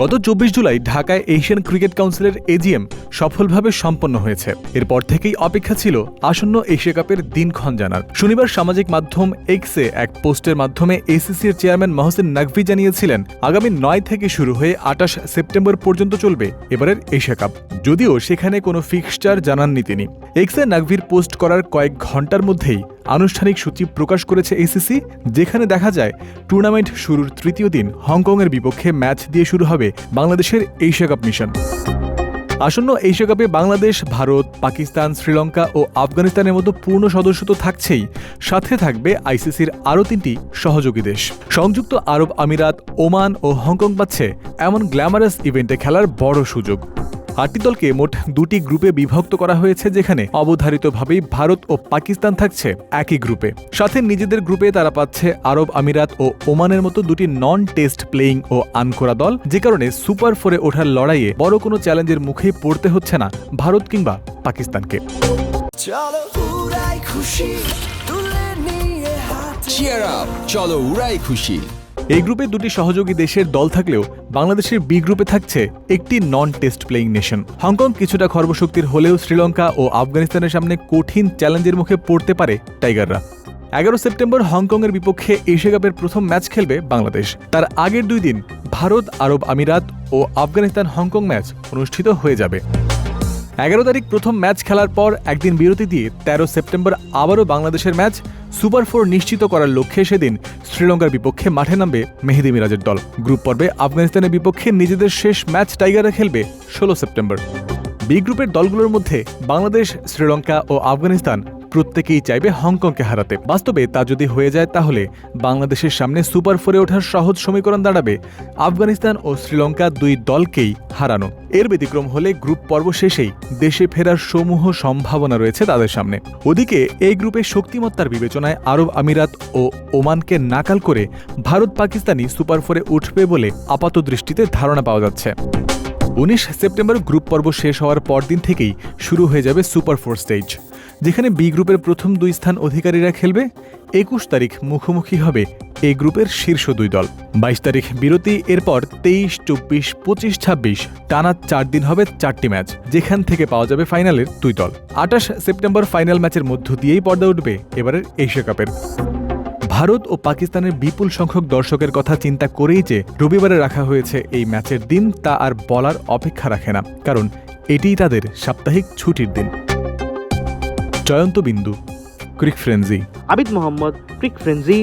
গত চব্বিশ জুলাই ঢাকায় এশিয়ান ক্রিকেট কাউন্সিলের এজিএম সফলভাবে সম্পন্ন হয়েছে। এরপর থেকেই অপেক্ষা ছিল আসন্ন এশিয়া কাপের দিনক্ষণ জানার। শনিবার সামাজিক মাধ্যম এক্সে এক পোস্টের মাধ্যমে এসিসির চেয়ারম্যান মহসিন নাকভি জানিয়েছিলেন, আগামী নয় থেকে শুরু হয়ে আটাশ সেপ্টেম্বর পর্যন্ত চলবে এবারের এশিয়া কাপ। যদিও সেখানে কোনো ফিক্সচার জানাননি তিনি। এক্সে নাকভির পোস্ট করার কয়েক ঘণ্টার মধ্যেই আনুষ্ঠানিক সূচি প্রকাশ করেছে এসিসি যেখানে দেখা যায় টুর্নামেন্ট শুরুর তৃতীয় দিন হংকংয়ের বিপক্ষে ম্যাচ দিয়ে শুরু হবে বাংলাদেশের এশিয়া কাপ মিশন। আসন্ন এশিয়া কাপে বাংলাদেশ, ভারত, পাকিস্তান, শ্রীলঙ্কা ও আফগানিস্তানের মতো পূর্ণ সদস্য তো থাকছেই। সাথে থাকবে আইসিসির আরও তিনটি সহযোগী দেশ। সংযুক্ত আরব আমিরাত, ওমান ও হংকং পাচ্ছে এমন গ্ল্যামারাস ইভেন্টে খেলার বড় সুযোগ। আটটি দলকে মোট দুটি গ্রুপে বিভক্ত করা হয়েছে যেখানে অবধারিতভাবেই ভারত ও পাকিস্তান থাকছে একই গ্রুপে। সাথে নিজেদের গ্রুপে তারা পাচ্ছে আরব আমিরাত ও ওমানের মতো দুটি নন টেস্ট প্লেয়িং ও আনকোরা দল যে কারণে সুপার ফোরে ওঠার লড়াইয়ে বড় কোনো চ্যালেঞ্জের মুখেই পড়তে হচ্ছে না ভারত কিংবা পাকিস্তানকে। চলো উড়াই খুশি চলো উড়াই খুশি। এই গ্রুপে দুটি সহযোগী দেশের দল থাকলেও বাংলাদেশের বি গ্রুপে থাকছে একটি non test playing nation Hong কিছুটা খর্বশক্তির হলেও শ্রীলঙ্কা ও আফগানিস্তানের সামনে কঠিন চ্যালেঞ্জের মুখে পড়তে পারে টাইগাররা। এগারো সেপ্টেম্বর হংকংয়ের বিপক্ষে এশিয়া কাপের প্রথম ম্যাচ খেলবে বাংলাদেশ। তার আগের দুই দিন ভারত, আরব আমিরাত ও আফগানিস্তান হংকং ম্যাচ অনুষ্ঠিত হয়ে যাবে। এগারো তারিখ প্রথম ম্যাচ খেলার পর একদিন বিরতি দিয়ে তেরো সেপ্টেম্বর আবারও বাংলাদেশের ম্যাচ সুপার ফোর নিশ্চিত করার লক্ষ্যে সেদিন শ্রীলঙ্কার বিপক্ষে মাঠে নামবে মেহেদি মিরাজের দল। গ্রুপ পর্বে আফগানিস্তানের বিপক্ষে নিজেদের শেষ ম্যাচ টাইগারে খেলবে ষোলো সেপ্টেম্বর। বি গ্রুপের দলগুলোর মধ্যে বাংলাদেশ, শ্রীলঙ্কা ও আফগানিস্তান প্রত্যেকেই চাইবে হংকংকে হারাতে। বাস্তবে তা যদি হয়ে যায় তাহলে বাংলাদেশের সামনে সুপার ফোরে ওঠার সহজ সমীকরণ দাঁড়াবে আফগানিস্তান ও শ্রীলঙ্কা দুই দলকেই হারানো। এর ব্যতিক্রম হলে গ্রুপ পর্ব শেষেই দেশে ফেরার সমূহ সম্ভাবনা রয়েছে তাদের সামনে। ওদিকে এই গ্রুপে শক্তিমত্তার বিবেচনায় আরব আমিরাত ও ওমানকে নাকাল করে ভারত পাকিস্তানি সুপার ফোরে উঠবে বলে আপাত দৃষ্টিতে ধারণা পাওয়া যাচ্ছে। উনিশ সেপ্টেম্বর গ্রুপ পর্ব শেষ হওয়ার পরদিন থেকেই শুরু হয়ে যাবে সুপার ফোর স্টেজ। যেখানে বি গ্রুপের প্রথম দুই স্থান অধিকারীরা খেলবে, একুশ তারিখ মুখোমুখি হবে এ গ্রুপের শীর্ষ দুই দল। বাইশ তারিখ বিরতি, এরপর তেইশ, চব্বিশ, পঁচিশ, ছাব্বিশ, টানা চার দিন হবে চারটি ম্যাচ, যেখান থেকে পাওয়া যাবে ফাইনালের দুই দল। আঠাশ সেপ্টেম্বর ফাইনাল ম্যাচের মধ্য দিয়েই পর্দা উঠবে এবারের এশিয়া কাপের। ভারত ও পাকিস্তানের বিপুল সংখ্যক দর্শকের কথা চিন্তা করেই যে রবিবারে রাখা হয়েছে এই ম্যাচের দিন, তা আর বলার অপেক্ষা রাখে না, কারণ এটিই তাদের সাপ্তাহিক ছুটির দিন। জয়ন্ত বিন্দু ক্রিক ফ্রেন্সি আবিদ মোহাম্মদ ক্রিক ফ্রেন্সি